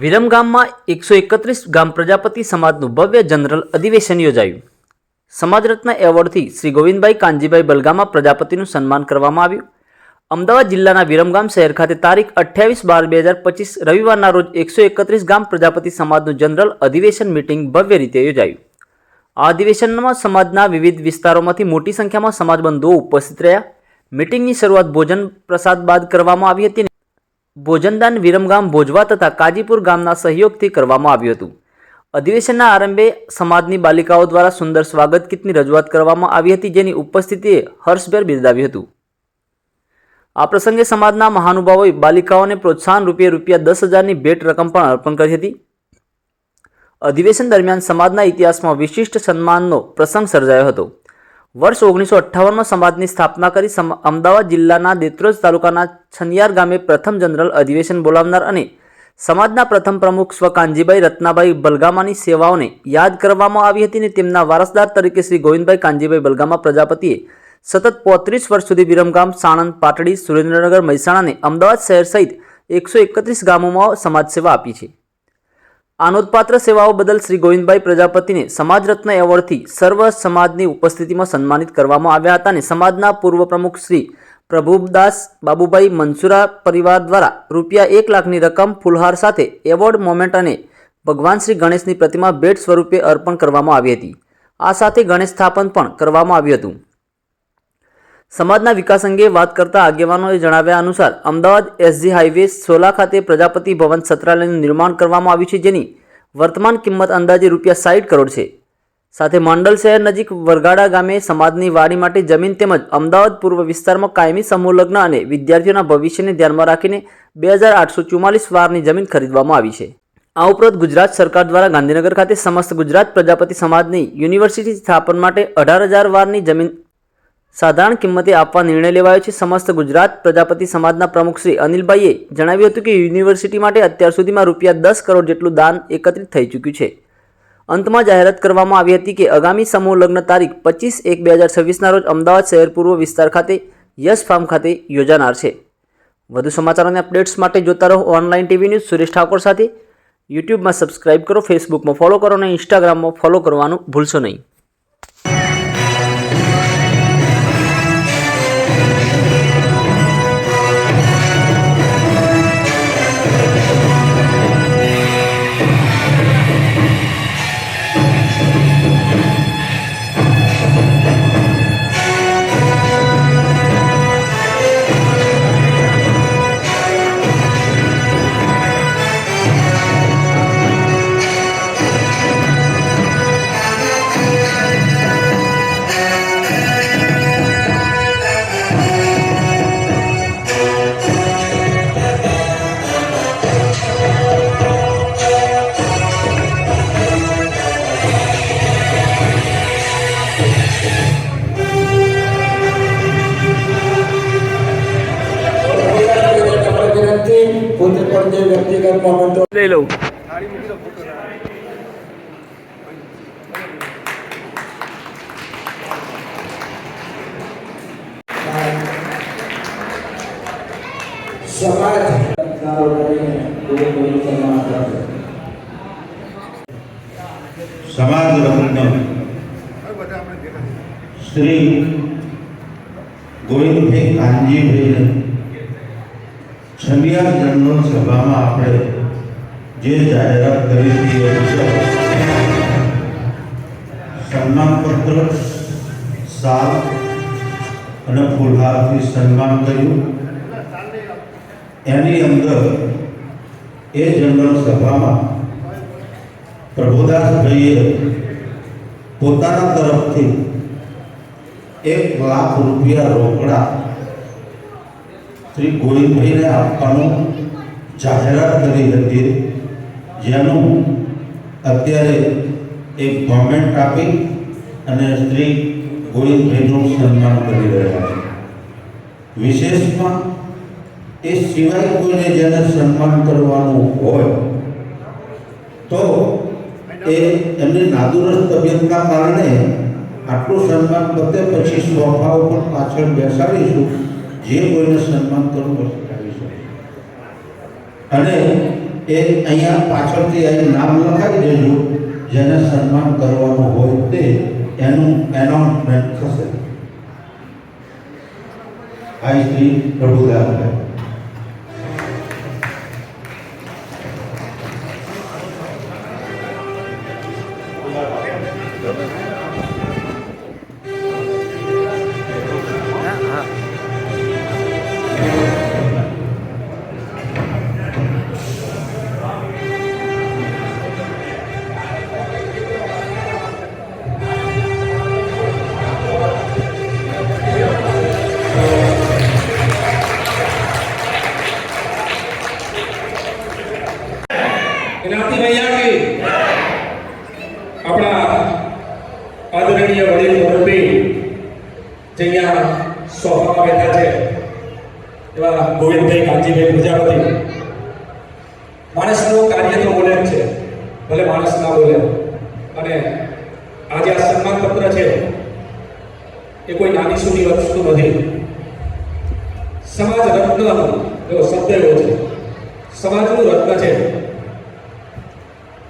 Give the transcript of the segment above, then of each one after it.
વિરમગામમાં એકસો એકત્રીસ ગામ પ્રજાપતિ સમાજનું ભવ્ય જનરલ અધિવેશન યોજાયું. સમાજરત્ન એવોર્ડથી શ્રી ગોવિંદભાઈ કાનજીભાઈ બલગામા પ્રજાપતિનું સન્માન કરવામાં આવ્યું. અમદાવાદ જિલ્લાના વિરમગામ શહેર ખાતે તારીખ અઠ્યાવીસ બાર બે હજાર પચીસ રવિવારના રોજ એકસો એકત્રીસ ગામ પ્રજાપતિ સમાજનું જનરલ અધિવેશન મિટિંગ ભવ્ય રીતે યોજાયું. આ અધિવેશનમાં સમાજના વિવિધ વિસ્તારોમાંથી મોટી સંખ્યામાં સમાજબંધુઓ ઉપસ્થિત રહ્યા. મિટિંગની શરૂઆત ભોજન પ્રસાદ બાદ કરવામાં આવી હતી ભોજનદાન વિરમગામ ભોજવા તથા કાજીપુર ગામના સહયોગથી કરવામાં આવ્યું હતું. અધિવેશનના આરંભે સમાજની બાલિકાઓ દ્વારા સુંદર સ્વાગત કીટની રજૂઆત કરવામાં આવી હતી, જેની ઉપસ્થિતિએ હર્ષભેર બિરદાવ્યું હતું. આ પ્રસંગે સમાજના મહાનુભાવોએ બાલિકાઓને પ્રોત્સાહન રૂપે રૂપિયા દસ હજારની ભેટ રકમ પણ અર્પણ કરી હતી. અધિવેશન દરમિયાન સમાજના ઇતિહાસમાં વિશિષ્ટ સન્માનનો પ્રસંગ સર્જાયો હતો. વર્ષ ઓગણીસો અઠ્ઠાવનમાં સમાજની સ્થાપના કરી અમદાવાદ જિલ્લાના દેત્રોજ તાલુકાના છનિયાર ગામે પ્રથમ જનરલ અધિવેશન બોલાવનાર અને સમાજના પ્રથમ પ્રમુખ સ્વ કાનજીભાઈ રત્નાભાઈ બલગામાની સેવાઓને યાદ કરવામાં આવી હતી અને તેમના વારસદાર તરીકે શ્રી ગોવિંદભાઈ કાનજીભાઈ બલગામા પ્રજાપતિએ સતત પોત્રીસ વર્ષ સુધી વિરમગામ, સાણંદ, પાટડી, સુરેન્દ્રનગર, મહેસાણા અને અમદાવાદ શહેર સહિત એકસો એકત્રીસ ગામોમાં સમાજ સેવા આપી છે. આ નોંધપાત્ર સેવાઓ બદલ શ્રી ગોવિંદભાઈ પ્રજાપતિને સમાજ રત્ન એવોર્ડથી સર્વ સમાજની ઉપસ્થિતિમાં સન્માનિત કરવામાં આવ્યા હતા અને સમાજના પૂર્વ પ્રમુખ શ્રી પ્રભુદાસ બાબુભાઈ મનસુરા પરિવાર દ્વારા રૂપિયા એક લાખની રકમ ફુલહાર સાથે એવોર્ડ મોમેન્ટ અને ભગવાન શ્રી ગણેશની પ્રતિમા ભેટ સ્વરૂપે અર્પણ કરવામાં આવી હતી. આ સાથે ગણેશ સ્થાપન પણ કરવામાં આવ્યું હતું. સમાજના વિકાસ અંગે વાત કરતા આગેવાનોએ જણાવ્યા અનુસાર, અમદાવાદ એસજી હાઈવે સોલા ખાતે પ્રજાપતિ ભવન છત્રાલયનું નિર્માણ કરવામાં આવ્યું છે, જેની વર્તમાન કિંમત અંદાજે રૂપિયા સાઠ કરોડ છે. સાથે માંડલ શહેર નજીક વરગાડા ગામે સમાજની વાડી માટે જમીન તેમજ અમદાવાદ પૂર્વ વિસ્તારમાં કાયમી સમૂહલગ્ન અને વિદ્યાર્થીઓના ભવિષ્યને ધ્યાનમાં રાખીને બે હજાર આઠસો ચુમ્માલીસ વારની જમીન ખરીદવામાં આવી છે. આ ઉપરાંત ગુજરાત સરકાર દ્વારા ગાંધીનગર ખાતે સમસ્ત ગુજરાત પ્રજાપતિ સમાજની યુનિવર્સિટી સ્થાપન માટે અઢાર હજાર વારની જમીન સાધારણ કિંમતે આપવા નિર્ણય લેવાયો છે સમસ્ત ગુજરાત પ્રજાપતિ સમાજના પ્રમુખ શ્રી અનિલભાઈએ જણાવ્યું હતું કે યુનિવર્સિટી માટે અત્યાર સુધીમાં રૂપિયા દસ કરોડ જેટલું દાન એકત્રિત થઈ ચૂક્યું છે. અંતમાં જાહેરાત કરવામાં આવી હતી કે આગામી સમૂહ લગ્ન તારીખ પચીસ એક બે હજાર છવ્વીસના રોજ અમદાવાદ શહેર પૂર્વ વિસ્તાર ખાતે યશ ફાર્મ ખાતે યોજાનાર છે. વધુ સમાચાર અને અપડેટ્સ માટે જોતા રહો online TV news Suresh Thakor સાથે. યુટ્યુબમાં સબસ્ક્રાઇબ કરો, ફેસબુકમાં ફોલો કરો અને ઇન્સ્ટાગ્રામમાં ફોલો કરવાનું ભૂલશો નહીં. સમાજ સારો કરીને પૂરું પૂરું સન્માન કરશે સમાજ રત્ન શ્રી ગોવિંદભાઈ કાનજીભાઈને છંડિયા જનરલ સભામાં આપણે જે જાહેરાત કરી હતી એ મુજબ સન્માનપત્ર સાલ અને ફૂલહારથી સન્માન કર્યું એની અંદર એ જનરલ સભામાં પ્રભુદાસભાઈએ પોતાના તરફથી એક લાખ રૂપિયા રોકડા શ્રી ગોવિંદભાઈને આપવાનું જાહેરાત કરી હતી, જેનું અત્યારે એક ગવર્મેન્ટ આપી અને શ્રી ગોવિંદભાઈનું સન્માન કરી રહ્યા છે. વિશેષમાં એ સિવાય કોઈને જેને સન્માન કરવાનું હોય, તો એ એમની નાદુરસ્ત તબિયતના કારણે આટલું સન્માન પતે, પછી સ્વભાવ પણ પાછળ બેસાડીશું, જે કોઈને સન્માન કરવું હશે અને એ અહીંયા પાછળથી અહીં નામ લખાવી દેજો, જેને સન્માન કરવાનું હોય તે, એનું એનાઉન્સમેન્ટ થશે. આઈ શ્રી પ્રભુદાસભાઈ Gracias, Bellaki. આદરણીય વડીલ મુરબ્બી જે અહીંયા સોફામાં બેઠા છે, એવા ગોવિંદભાઈ કાંજીભાઈ પ્રજાપતિ. માણસનું કાર્ય તો બોલે છે, ભલે માણસ ના બોલે. અને આજે આ સન્માન પત્ર છે, એ કોઈ નાની સુધી વસ્તુ નથી. સમાજ રત્ન, એવો શબ્દ એવો છે. સમાજનું રત્ન છે.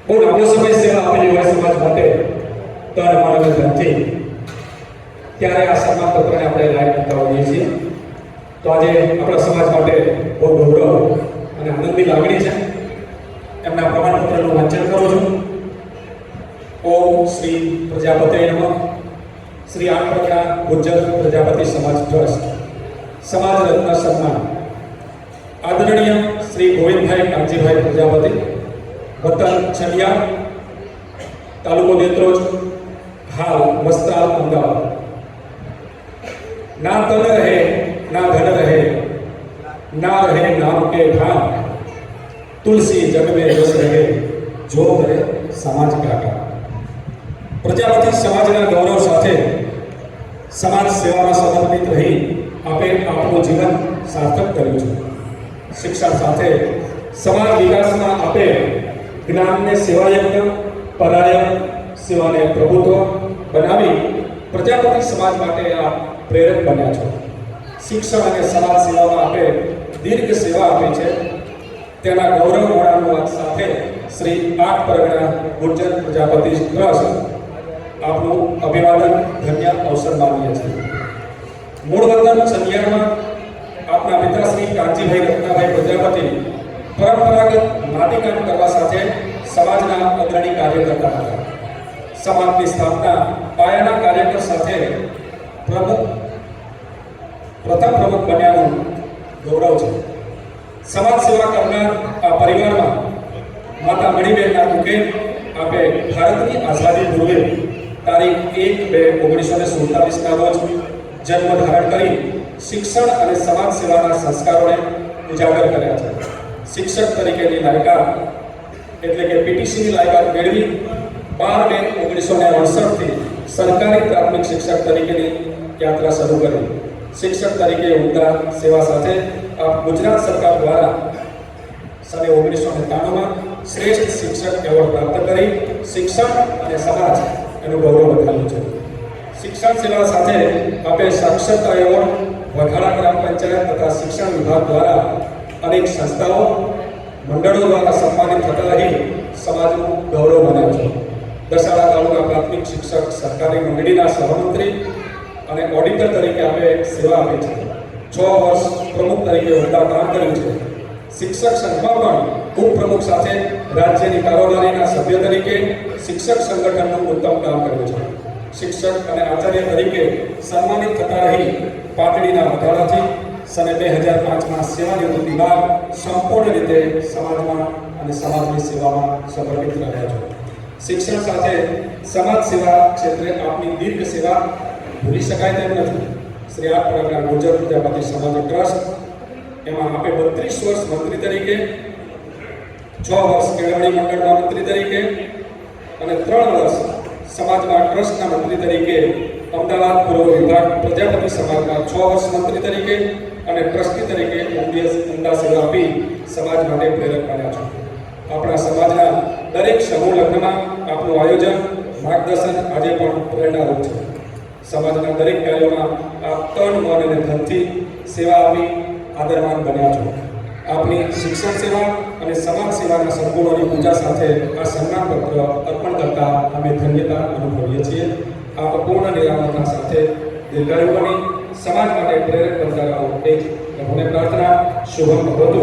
બહુ લાંબો સમય સેવા આપેલી હોય સમાજ માટે. તન માણસ નથી ત્યારે આ સન્માન પત્રને આપણે લાઈવ કરતા હોઈએ છીએ. તો આજે આપણા સમાજ માટે બહુ ગૌરવ અને આનંદની લાગણી છે. એમના પ્રમાણપત્રનું વાંચન કરું છું. ઓમ શ્રી પ્રજાપતિ નમઃ. શ્રી આઠ ગુજ્જર પ્રજાપતિ સમાજ ટ્રસ્ટ. સમાજ રત્ન સન્માન. આદરણીય શ્રી ગોવિંદભાઈ કાંજીભાઈ પ્રજાપતિ, વતન છલિયા, તાલુકો દેત્રોજ હાલ વસ્ત્રાલ અમદાવાદ ના તન રહે ના ધન રહે ના રહે નામ કે ઠામ તુલસી જગ में રસ રહે જો કરે સમાજ કાકા પ્રજાપતિ સમાજના ગૌરવ સાથે સમાજ સેવામાં સમર્પિત રહી આપે આપનું જીવન સાર્થક કર્યું છે શિક્ષણ સાથે સમાજ વિકાસમાં આપે જ્ઞાનને સેવાયજ્ઞ પરાય સેવાને પ્રભુત્વ બનાવી પ્રજાપતિ સમાજ માટે આ પ્રેરક બન્યા છો. શિક્ષણ અને સમાજ સેવામાં આપે દીર્ઘ સેવા આપી છે. તેના ગૌરવ મોડાનું સાથે શ્રી આઠ પરગણા ગુર્જર પ્રજાપતિ ટ્રસ્ટ આપનું અભિવાદન, ધન્ય અવસર માનીએ છીએ. મૂળ વતન ચંદિયામાં આપના શ્રી કાંજીભાઈ રત્નાભાઈ પ્રજાપતિ પરંપરાગત માટીકામ કરવા સાથે સમાજના અગ્રણી કાર્ય કરતા હતા. સમાજની સ્થાપના પાયાના કાર્યક્રમ સાથે પ્રમુખ, પ્રથમ પ્રમુખ બન્યાનું ગૌરવ છે. સમાજ સેવા કરનાર આ પરિવારમાં માતા મણિબેનના મુખે આપે ભારતની આઝાદી પૂર્વે તારીખ એક બે ઓગણીસો ને સુડતાલીસના રોજ જન્મ ધારણ કરી શિક્ષણ અને સમાજ સેવાના સંસ્કારોને ઉજાગર કર્યા છે. શિક્ષક તરીકેની લાયકાત એટલે કે પીટીસીની લાયકાત મેળવી બાર મે ઓગણીસો ને અડસઠથી સરકારી પ્રાથમિક શિક્ષક તરીકેની યાત્રા શરૂ કરી. શિક્ષક તરીકે ઉમદા સેવા સાથે આ ગુજરાત સરકાર દ્વારા સને ઓગણીસો ને ત્રાણુંમાં શ્રેષ્ઠ શિક્ષક એવોર્ડ પ્રાપ્ત કરી, શિક્ષણ અને સમાજ એનું ગૌરવ વધાર્યું છે. શિક્ષણ સેવા સાથે આપે સાક્ષરતા એવોર્ડ વઘાડા ગ્રામ પંચાયત તથા શિક્ષણ વિભાગ દ્વારા અનેક સંસ્થાઓ, મંડળો દ્વારા સન્માનિત થતા રહી સમાજનું ગૌરવ બનાવ્યું છે. દસાડા તાલુકા પ્રાથમિક શિક્ષક સરકારી મંડળીના સહમંત્રી અને ઓડિટર તરીકે આપણે સેવા આપી છે. છ વર્ષ પ્રમુખ તરીકે હોદ્દા કામ કર્યું છે. શિક્ષક સંઘમાં પણ ઉપપ્રમુખ સાથે રાજ્યની કારોબારીના સભ્ય તરીકે શિક્ષક સંગઠનનું ઉત્તમ કામ કર્યું છે. શિક્ષક અને આચાર્ય તરીકે સન્માનિત થતા રહી પાટડીના વધારાથી સને બે હજાર પાંચમાં સેવાનિવૃત્તિ બાદ સંપૂર્ણ રીતે સમાજમાં અને સમાજની સેવામાં સમર્પિત રહ્યા છો. શિક્ષણ સાથે સમાજ સેવા ક્ષેત્રે આપની દીર્ઘ સેવા ભૂલી શકાય તેમ નથી. શ્રી આ પ્રકારના ગુજર પ્રજાપતિ સમાજ ટ્રસ્ટ એમાં આપે બત્રીસ વર્ષ મંત્રી તરીકે, છ વર્ષ કેળવણી મંડળના મંત્રી તરીકે અને ત્રણ વર્ષ સમાજના ટ્રસ્ટના મંત્રી તરીકે, અમદાવાદ પૂર્વ વિભાગ પ્રજાપતિ સમાજના છ વર્ષ મંત્રી તરીકે અને ટ્રસ્ટી તરીકે ઉમદા સેવા આપી સમાજ માટે પ્રેરક બન્યા છો. આપણા સમાજના દરેક સમૂહ લગ્નમાં આપનું આયોજન માર્ગદર્શન આજે પણ પ્રેરણારૂપ છે. સમાજના દરેક કાર્યોમાં આપ તન, મન અને ધનથી સેવા આપી આદરમાન બન્યા છો. આપની શિક્ષણ સેવા અને સમાજ સેવાના સંગુણોની પૂજા સાથે આ સન્માનપત્ર અર્પણ કરતા અમે ધન્યતા અનુભવીએ છીએ. આપ પૂર્ણ નિરામતા સાથે દીર્ઘાયુ બની સમાજ માટે પ્રેરક બનતા રહો. એ જ પ્રભુને પ્રાર્થના. શુભમ ભવતુ.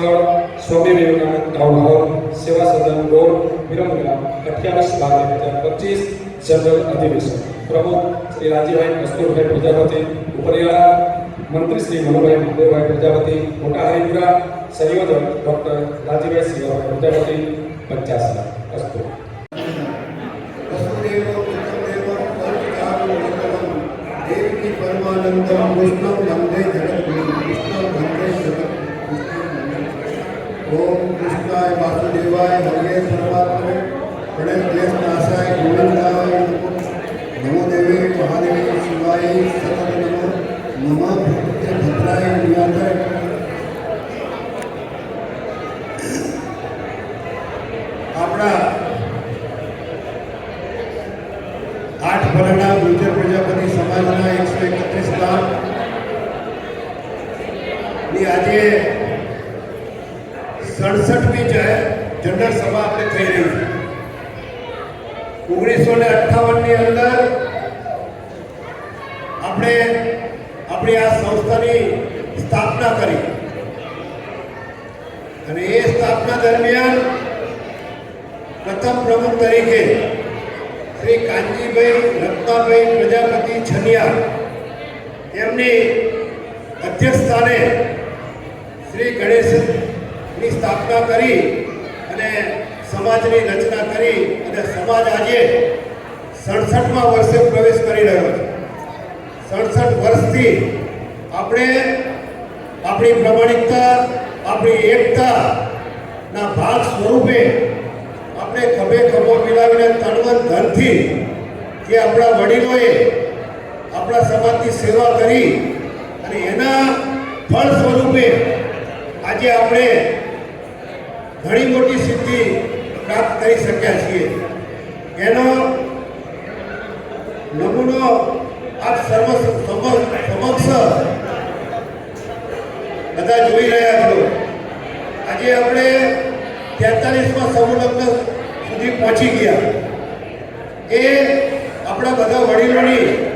સ્થળ સ્વામી વિવેકાનંદ ટાઉન હોલ સેવા સદન રોડ વિરમગામ અઠ્યાવીસ બાર બે હજાર પચીસ જનરલ અધિવેશન. પ્રમુખ શ્રી રાજીભાઈ કસ્તુરભાઈ પ્રજાપતિ, ઉપરિયાળા મંત્રી શ્રી મનુભાઈ મહાદેવભાઈ પ્રજાપતિ, મોટા હરિપુરા સંયોજક ડોક્ટર રાજીભાઈ સિંહભાઈ પ્રજાપતિ પચાસ અસ્તુ પરમાનંદમ કૃષ્ણમ વંદે જગદ્ગુરુ કૃષ્ણમ વંદે જગત ઓમ કૃષ્ણાય વાસુદેવાય હરે પરમાત્મને ગણેશ ક્લેશ નાશાય ગોવિંદાય નમો નમો દેવે મહાદેવે શિવાય સતત નમો નમઃ ભક્તે ભદ્રાય નિયાતાય આપણા આઠ ભરણા ગુર્જર પ્રજાપતિ સમાજના એકસો એકત્રીસ ગામની આજે સડસઠમી જનરલ સભા આપણે થઈ રહી છે ઓગણીસો ને અઠ્ઠાવનની અંદર આપણે આપણી આ સંસ્થાની સ્થાપના કરી અને એ સ્થાપના દરમિયાન પ્રથમ પ્રમુખ તરીકે શ્રી કાનજીભાઈ રત્નાભાઈ પ્રજાપતિ છનિયા એમની અધ્યક્ષસ્થાને શ્રી ગણેશની સ્થાપના કરી અને સમાજની રચના કરી અને સમાજ આજે સડસઠમાં વર્ષે પ્રવેશ કરી રહ્યો છે. સડસઠ વર્ષથી આપણે આપણી પ્રમાણિકતા, આપણી એકતા ના ભાગ સ્વરૂપે આપણે ખભે ખભો મિલાવીને તણવન ધનથી જે આપણા વડીલોએ આપણા સમાજની સેવા કરી અને એના ફળ સ્વરૂપે આજે આપણે ઘણી મોટી સિદ્ધિ પ્રાપ્ત કરી શક્યા છીએ. એનો નમૂનો આપ સર્વ સમ- સમક્ષ બધા જોઈ રહ્યા છો. આજે આપણે તેતાલીસમાં સમૂહ સુધી પહોંચી ગયા. એ આપણા બધા વડીલોની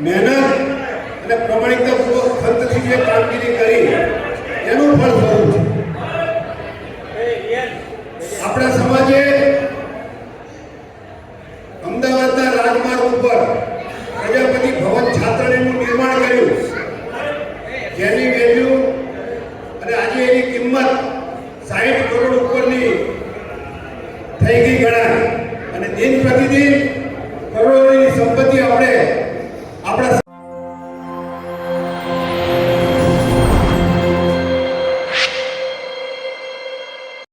મહેનત અને પ્રમાણિકતાપૂર્વક ખંતથી જે કામગીરી કરી, એનું ફળ સ્વરૂપ છે. આપણા